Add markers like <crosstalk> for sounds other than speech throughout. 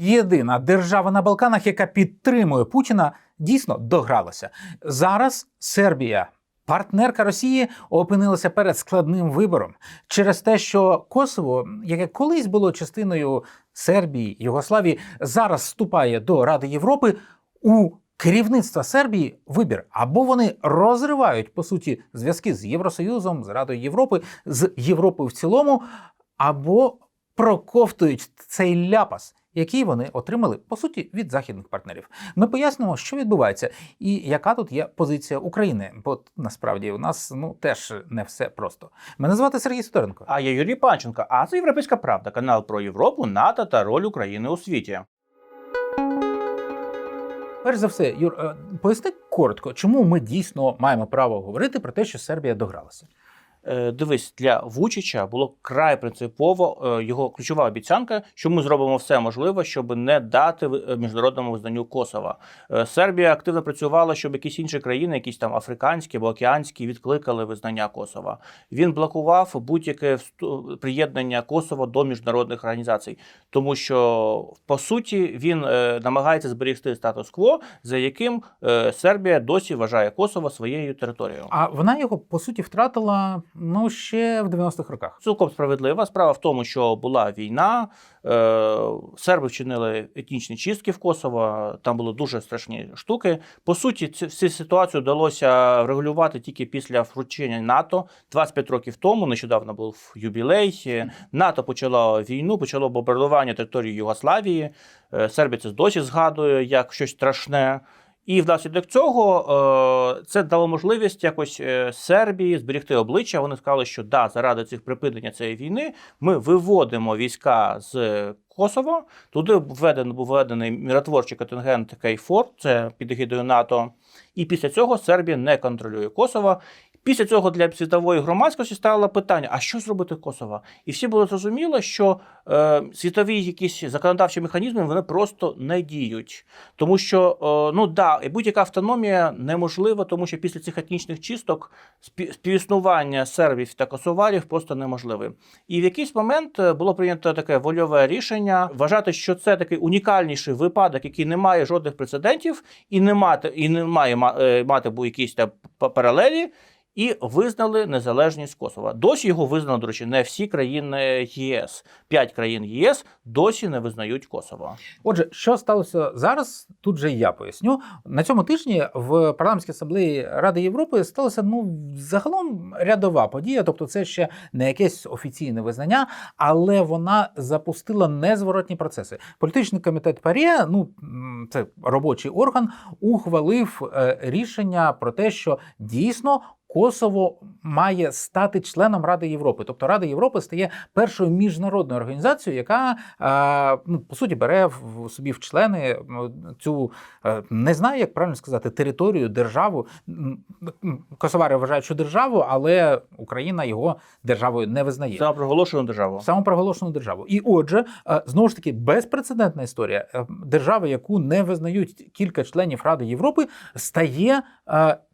Єдина держава на Балканах, яка підтримує Путіна, дійсно догралася. Зараз Сербія. Партнерка Росії опинилася перед складним вибором через те, що Косово, яке колись було частиною Сербії, Югославії, зараз вступає до Ради Європи. У керівництва Сербії вибір або вони розривають по суті зв'язки з Євросоюзом, з Радою Європи, з Європою в цілому, або проковтують цей ляпас, який вони отримали по суті від західних партнерів. Ми пояснимо, що відбувається, і яка тут є позиція України. Бо насправді у нас ну теж не все просто. Мене звати Сергій Сидоренко. А я Юрій Панченко, а це Європейська Правда, канал про Європу, НАТО та роль України у світі. Перш за все, Юр, е, поясни коротко, чому ми дійсно маємо право говорити про те, що Сербія догралася. Е, Дивись, для Вучича було край принципово е, його ключова обіцянка, що ми зробимо все можливе, щоб не дати е, міжнародному визнанню Косова. Сербія активно працювала, щоб якісь інші країни, якісь там африканські або океанські, відкликали визнання Косова. Він блокував будь-яке приєднання Косова до міжнародних організацій, тому що по суті він намагається зберегти статус-кво, за яким Сербія досі вважає Косово своєю територією. А вона його по суті втратила ну ще в 90-х роках. Цілком справедлива. Справа в тому, що була війна, е, серби вчинили етнічні чистки в Косово, там були дуже страшні штуки. По суті, цю всю ситуацію вдалося регулювати тільки після вручення НАТО 25 років тому. Нещодавно був юбілей. Е, НАТО почало війну, почало бомбардування території Югославії. Е, Сербія це досі згадує як щось страшне. І внаслідок цього е, це дало можливість якось е, Сербії зберігти обличчя. Вони сказали, що да, заради цих припинення цієї війни ми виводимо війська з Косово. Туди введений був введений миротворчий контингент Кейфор, це під НАТО. І після цього Сербія не контролює Косово. Після цього для світової громадськості стало питання: а що зробити Косово? І всі було зрозуміло, що е, світові якісь законодавчі механізми вони просто не діють. Тому що е, ну да, будь-яка автономія неможлива, тому що після цих етнічних чисток співіснування сербів та косоварів просто неможливе. І в якийсь момент е, було прийнято таке вольове рішення вважати, що це такий унікальніший випадок, який не має жодних прецедентів, і не мати і не має ма- е, мати якісь там паралелі. І визнали незалежність Косова. Досі його визнали, до речі, не всі країни ЄС. П'ять країн ЄС досі не визнають Косово. Отже, що сталося зараз? Тут же я поясню. На цьому тижні в парламентській асамблеї Ради Європи сталося ну загалом рядова подія, тобто це ще не якесь офіційне визнання, але вона запустила незворотні процеси. Політичний комітет ПАРЄ, ну це робочий орган, ухвалив е, рішення про те, що дійсно. Косово має стати членом Ради Європи, тобто Рада Європи стає першою міжнародною організацією, яка е, ну, по суті бере в собі в члени цю е, не знаю, як правильно сказати, територію, державу. Косовари вважають, що державу, але Україна його державою не визнає. Самопроголошену державу. Самопроголошену державу. І отже, е, знову ж таки, безпрецедентна історія. Держава, яку не визнають кілька членів Ради Європи, стає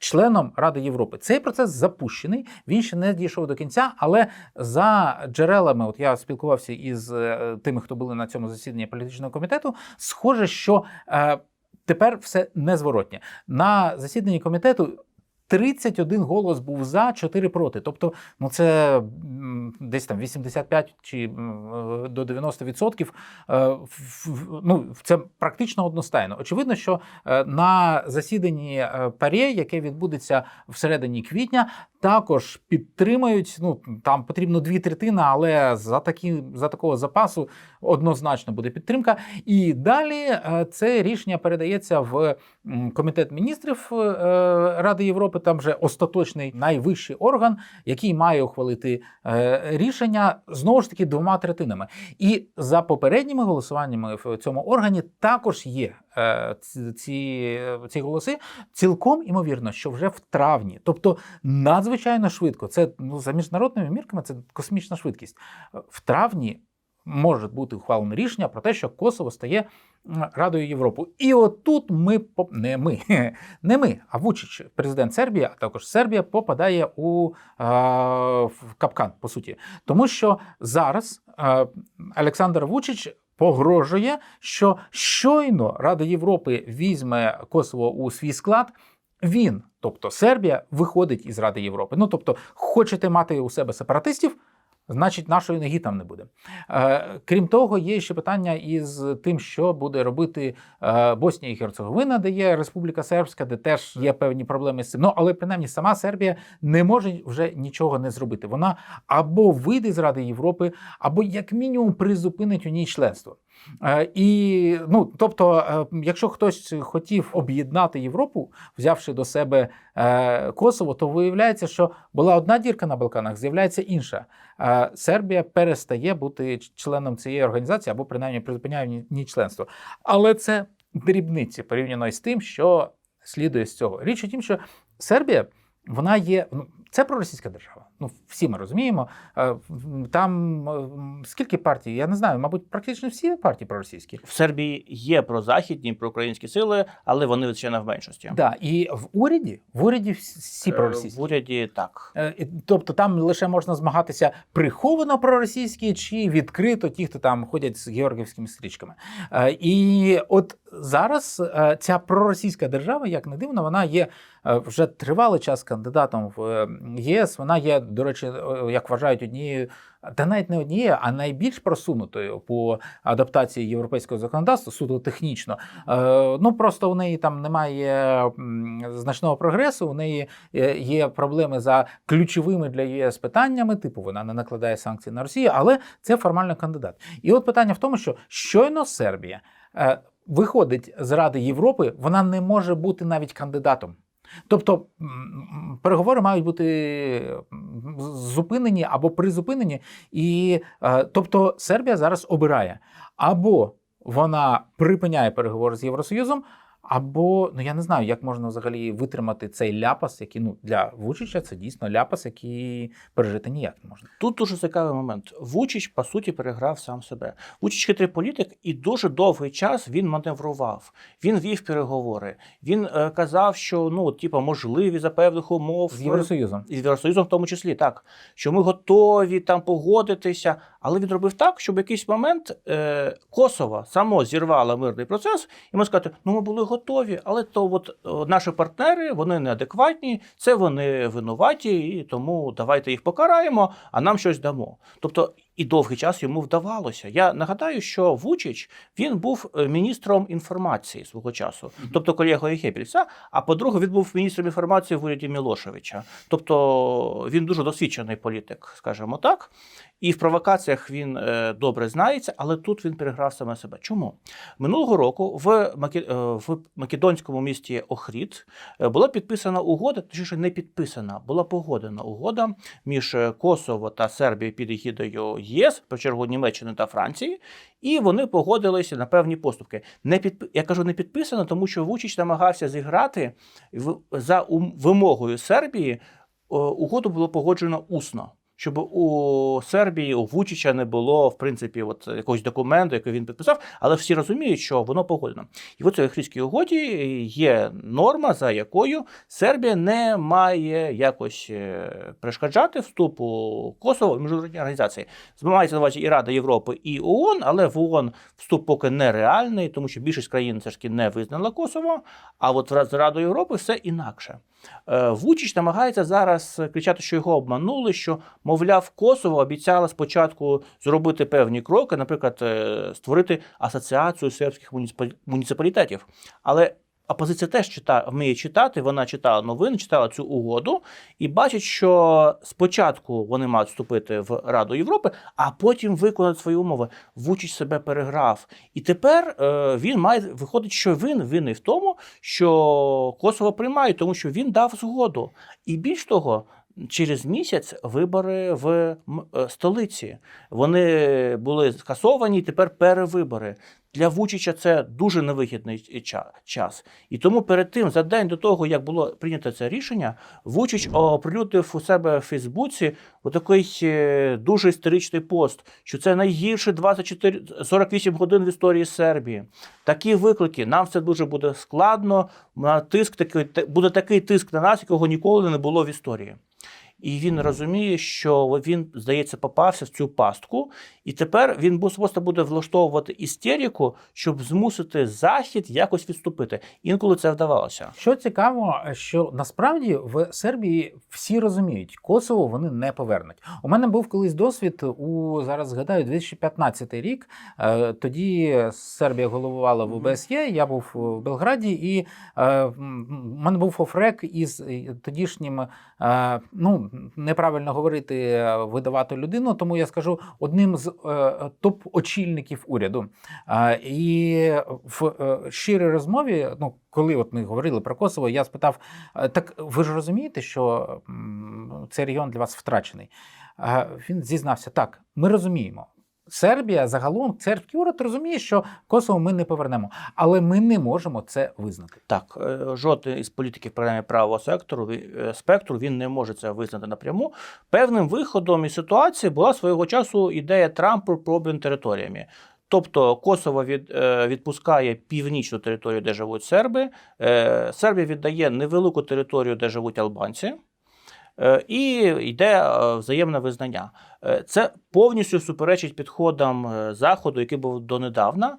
членом Ради Європи. Цей процес запущений. Він ще не дійшов до кінця, але за джерелами, от я спілкувався із е, тими, хто були на цьому засіданні політичного комітету, схоже, що е, тепер все незворотнє. На засіданні комітету. 31 голос був за, 4 проти. Тобто, ну це десь там 85 чи е, до 90 відсотків. Е, в- в- Ну, це практично одностайно. Очевидно, що е, на засіданні ПАРЄ, яке відбудеться всередині квітня, також підтримають. Ну там потрібно дві третини, але за такі за такого запасу однозначно буде підтримка. І далі це рішення передається в комітет міністрів Ради Європи. Там вже остаточний найвищий орган, який має ухвалити е, рішення знову ж таки двома третинами. І за попередніми голосуваннями в цьому органі також є е, ці, ці, голоси. Цілком імовірно, що вже в травні, тобто надзвичайно швидко. Це ну за міжнародними мірками, це космічна швидкість. В травні може бути ухвалене рішення про те, що Косово стає Радою Європи. І отут ми не ми, <laughs> не ми, а Вучич, президент Сербії, а також Сербія попадає у е, в капкан, по суті. Тому що зараз е, Олександр Вучич погрожує, що щойно Рада Європи візьме Косово у свій склад. Він, тобто Сербія, виходить із Ради Європи. Ну тобто, хочете мати у себе сепаратистів, значить нашої ноги там не буде. Е, крім того, є ще питання із тим, що буде робити е, Боснія і Герцеговина, де є Республіка Сербська, де теж є певні проблеми з цим. Ну але принаймні сама Сербія не може вже нічого не зробити. Вона або вийде з Ради Європи, або як мінімум призупинить у ній членство. Е, І ну, тобто, е, якщо хтось хотів об'єднати Європу, взявши до себе е, Косово, то виявляється, що була одна дірка на Балканах, з'являється інша. Сербія перестає бути членом цієї організації або принаймні призупиняє ній членство. Але це дрібниці порівняно із тим, що слідує з цього. Річ у тім, що Сербія вона є. Це проросійська держава. Ну, всі ми розуміємо. Е, Там е, скільки партій? Я не знаю, мабуть, практично всі партії проросійські. В Сербії є прозахідні, проукраїнські сили, але вони звичайно в меншості. Да, і в уряді, в уряді всі- Е, проросійські. В уряді так. Тобто там лише можна змагатися приховано проросійські чи відкрито ті, хто там ходять з георгіївськими стрічками. І от зараз ця проросійська держава, як не дивно, вона є вже тривалий час кандидатом в єС. Вона є, до речі, е, як вважають однією, та навіть не однією, а найбільш просунутою по адаптації європейського законодавства, суто технічно. Е, Ну просто у неї там немає значного прогресу. У неї е, є проблеми за ключовими для ЄС питаннями, типу вона не накладає санкції на Росію, але це формально кандидат. І от питання в тому, що щойно Сербія виходить з Ради Європи, вона не може бути навіть кандидатом. Тобто переговори мають бути зупинені або призупинені, і е, тобто Сербія зараз обирає. Або вона припиняє переговори з Євросоюзом, або ну я не знаю, як можна взагалі витримати цей ляпас, який ну для Вучича це дійсно ляпас, який пережити ніяк не можна. Тут дуже цікавий момент. Вучич, по суті, переграв сам себе. Вучич хитрий політик, і дуже довгий час він маневрував. Він вів переговори. Він е, казав, що ну, типу, можливі за певних умов З Євросоюзом. з Євросоюзом в тому числі, так. Що ми готові там погодитися. Але він робив так, щоб в якийсь момент е, Косово само зірвало мирний процес, і ми сказати, ну ми були готові, але то от е, наші партнери вони неадекватні, це вони винуваті, і тому давайте їх покараємо, а нам щось дамо. Тобто і довгий час йому вдавалося. Я нагадаю, що Вучич він був е, міністром інформації свого часу, тобто колегою Геббельса. А по-друге, він був міністром інформації в уряді Мілошевича. Тобто він дуже досвідчений політик, скажімо так. І в провокаціях він е, добре знається, але тут він переграв саме себе. Чому минулого року в, е, в македонському місті Охрід е, була підписана угода, точніше не підписана, була погодена угода між Косово та Сербією під егідою ЄС, по чергу Німеччини та Франції, і вони погодилися на певні поступки. Не підпи... Я кажу, не підписано, тому що Вучич намагався зіграти за вимогою Сербії. Угоду було погоджено усно. Щоб у Сербії у Вучича не було в принципі от якогось документу, який він підписав, але всі розуміють, що воно погодено. І в цій Охридській угоді є норма, за якою Сербія не має якось е, перешкоджати вступу Косово в міжнародні організації. Мається на увазі і Рада Європи, і ООН, але в ООН вступ поки нереальний, тому що більшість країн все ж таки не визнала Косово. А от з Радою Європи все інакше. Е, Вучич намагається зараз кричати, що його обманули, що, мовляв, Косово обіцяло спочатку зробити певні кроки, наприклад, е, створити асоціацію сербських муніципалітетів. Але опозиція теж читає, вміє читати, вона читала новини, читала цю угоду і бачить, що спочатку вони мають вступити в Раду Європи, а потім виконати свої умови. Вучич себе переграв. І тепер е, він має виходить, що він винний в тому, що Косово приймає, тому що він дав згоду. І більш того. Через місяць вибори в е, столиці. Вони були скасовані, тепер перевибори. Для Вучича це дуже невигідний час. І тому перед тим, за день до того, як було прийнято це рішення, Вучич оприлюднив у себе в Фейсбуці отакий е, дуже історичний пост, що це найгірше 24, 48 годин в історії Сербії. Такі виклики, нам це дуже буде складно. На тиск такий буде такий тиск на нас, якого ніколи не було в історії. І він розуміє, що він, здається, попався в цю пастку, і тепер він просто буде влаштовувати істерику, щоб змусити Захід якось відступити. Інколи це вдавалося. Що цікаво, що насправді в Сербії всі розуміють, Косово вони не повернуть. У мене був колись досвід у зараз згадаю 2015 рік. Е, Тоді Сербія головувала в. ОБСЄ. Я був в Белграді, і е, в мене був офрек із е, тодішнім. е, Ну неправильно говорити е, видавати людину, тому я скажу одним з е, топ-очільників уряду. І в е, щирій розмові, ну коли от ми говорили про Косово, я спитав: «Е, так ви ж розумієте, що цей регіон для вас втрачений? Він зізнався: так, ми розуміємо. Сербія загалом, сербський уряд розуміє, що Косово ми не повернемо, але ми не можемо це визнати. Так, е, жоден із політиків програми правого сектору е, спектру він не може це визнати напряму. Певним виходом із ситуації була свого часу ідея Трампа про обмін територіями. Тобто Косово від, е, відпускає північну територію, де живуть серби. Сербія віддає невелику територію, де живуть албанці. Е, І йде е, взаємне визнання. Е, Це повністю суперечить підходам Заходу, який був донедавна.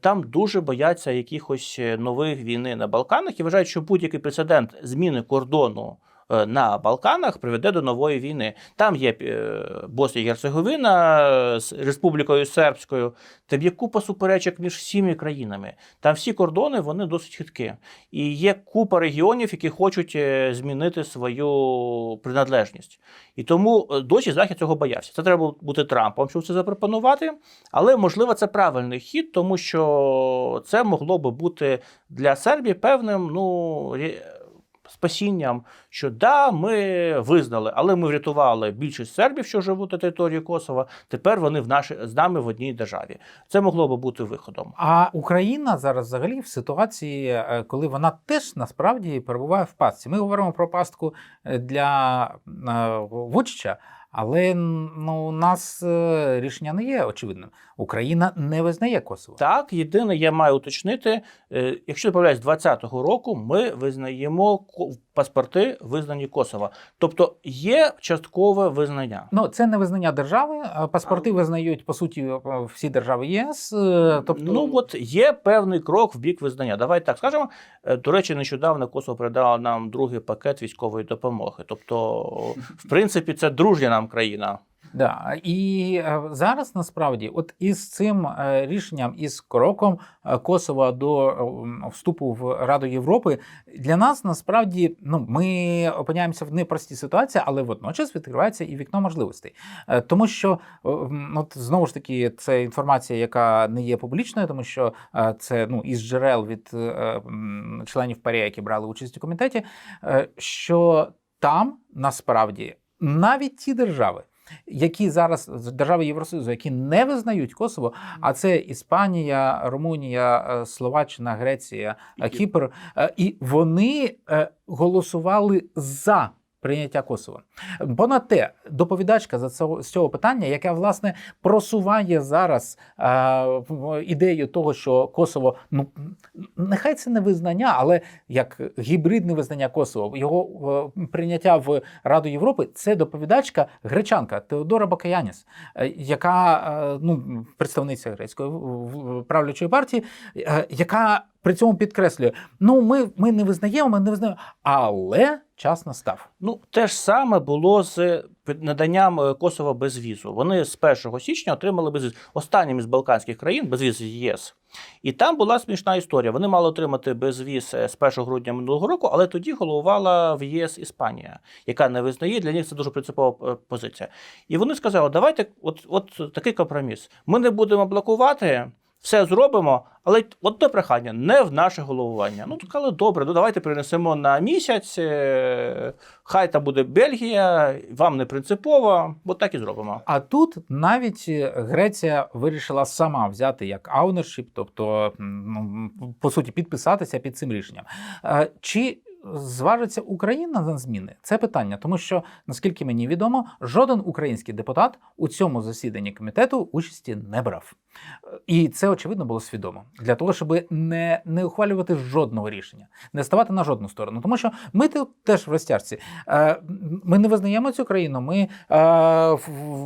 Там дуже бояться якихось нових війни на Балканах і вважають, що будь-який прецедент зміни кордону на Балканах приведе до нової війни. Там є е, Боснія і Герцеговина е, з Республікою Сербською. Там є купа суперечок між всіми країнами. Там всі кордони вони досить хиткі. І є купа регіонів, які хочуть е, змінити свою приналежність. І тому е, досі Захід цього боявся. Це треба бути Трампом, щоб це запропонувати. Але можливо це правильний хід, тому що це могло би бути для Сербії певним ну, спасінням, що да, ми визнали, але ми врятували більшість сербів, що живуть на території Косова. Тепер вони в наші, з нами в одній державі. Це могло би бути виходом. А Україна зараз взагалі в ситуації, е, коли вона теж насправді перебуває в пастці. Ми говоримо про пастку е, для вучча. Вучича, але ну, у нас е, рішення не є очевидним. Україна не визнає Косово. Так, єдине, я маю уточнити, е, якщо помиляюсь, 20-го року ми визнаємо паспорти визнані Косова. Тобто є часткове визнання. Ну, це не визнання держави. а Паспорти визнають по суті е, всі держави єС. е, Тобто, Ну от є певний крок в бік визнання. Давайте так скажемо. Е, До речі, нещодавно Косово передало нам другий пакет військової допомоги. Тобто, в принципі, це дружня нам країна. Да, і е, зараз насправді, от із цим е, рішенням, із кроком е, Косова до вступу в Раду Європи, для нас насправді ну ми опиняємося в непростій ситуації, але водночас відкривається і вікно можливостей, тому що от знову ж таки це інформація, яка не є публічною, тому що це ну із джерел від членів ПАРЄ, які брали участь у комітеті, що там насправді навіть ті держави які зараз держави Євросоюзу, які не визнають Косово, а це Іспанія, Румунія, е, Словаччина, Греція, е, Кіпр, е, і вони голосували за. Прийняття Косова. Понад те, доповідачка за цього, з цього питання, яка власне просуває зараз е, ідею того, що Косово, ну нехай це не визнання, але як гібридне визнання Косово, його е, прийняття в Раду Європи, це доповідачка гречанка Теодора Бакаяніс, е, яка е, ну, представниця грецької правлячої партії, е, яка при цьому підкреслює: ну ми, ми не визнаємо, ми не визнаємо, але час настав. Ну, те ж саме було з наданням е, Косова безвізу. Вони з 1 січня отримали безвіз. Останнім із Балканських країн безвіз з ЄС. І там була смішна історія. Вони мали отримати безвіз е, з 1 грудня минулого року, але тоді головувала в єС Іспанія, яка не визнає. Для них це дуже принципова е, позиція. І вони сказали: давайте, от, от такий компроміс. Ми не будемо блокувати. Все зробимо, але одне прохання не в наше головування. Ну, сказали, добре, ну давайте перенесемо на місяць. е, Хай там буде Бельгія, вам не принципово, от так і зробимо. А тут навіть Греція вирішила сама взяти як ownership, тобто ну, по суті підписатися під цим рішенням. Е, Чи зважиться Україна на зміни? Це питання, тому що наскільки мені відомо, жоден український депутат у цьому засіданні комітету участі не брав. І це очевидно було свідомо для того, щоб не, не ухвалювати жодного рішення, не ставати на жодну сторону. Тому що ми теж в розтяжці. Е, Ми не визнаємо цю країну, ми е,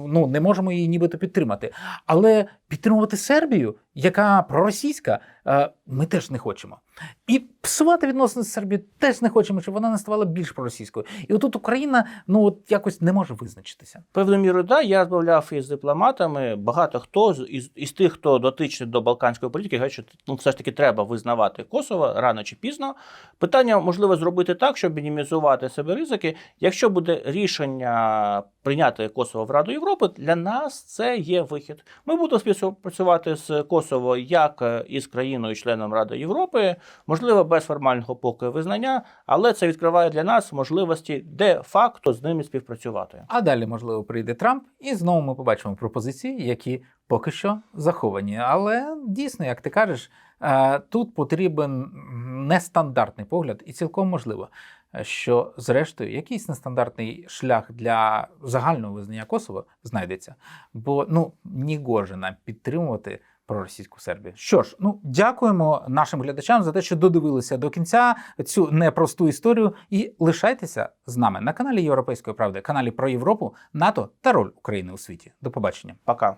ну, не можемо її нібито підтримати. Але підтримувати Сербію, яка проросійська, е, ми теж не хочемо. І псувати відносини з Сербією теж не хочемо, щоб вона не ставала більш проросійською. І отут Україна ну от якось не може визначитися. Певною мірою, да, я розмовляв із дипломатами. Багато хто із, із тих, хто дотичний до балканської політики, говорять, що ну, все ж таки треба визнавати Косово рано чи пізно. Питання можливо зробити так, щоб мінімізувати себе ризики. Якщо буде рішення прийняти Косово в Раду Європи, для нас це є вихід. Ми будемо співпрацювати з Косово як е, із країною-членом Ради Європи, можливо, без формального поки визнання, але це відкриває для нас можливості де-факто з ними співпрацювати. А далі, можливо, прийде Трамп, і знову ми побачимо пропозиції, які поки що заховані. Але дійсно, як ти кажеш, е, тут потрібен нестандартний погляд, і цілком можливо, що зрештою якийсь нестандартний шлях для загального визнання Косово знайдеться. Бо ну ні гоже нам підтримувати. Проросійську Сербію. Що ж, ну дякуємо нашим глядачам за те, що додивилися до кінця цю непросту історію. І лишайтеся з нами на каналі Європейської правди, каналі про Європу, НАТО та роль України у світі. До побачення. Пока.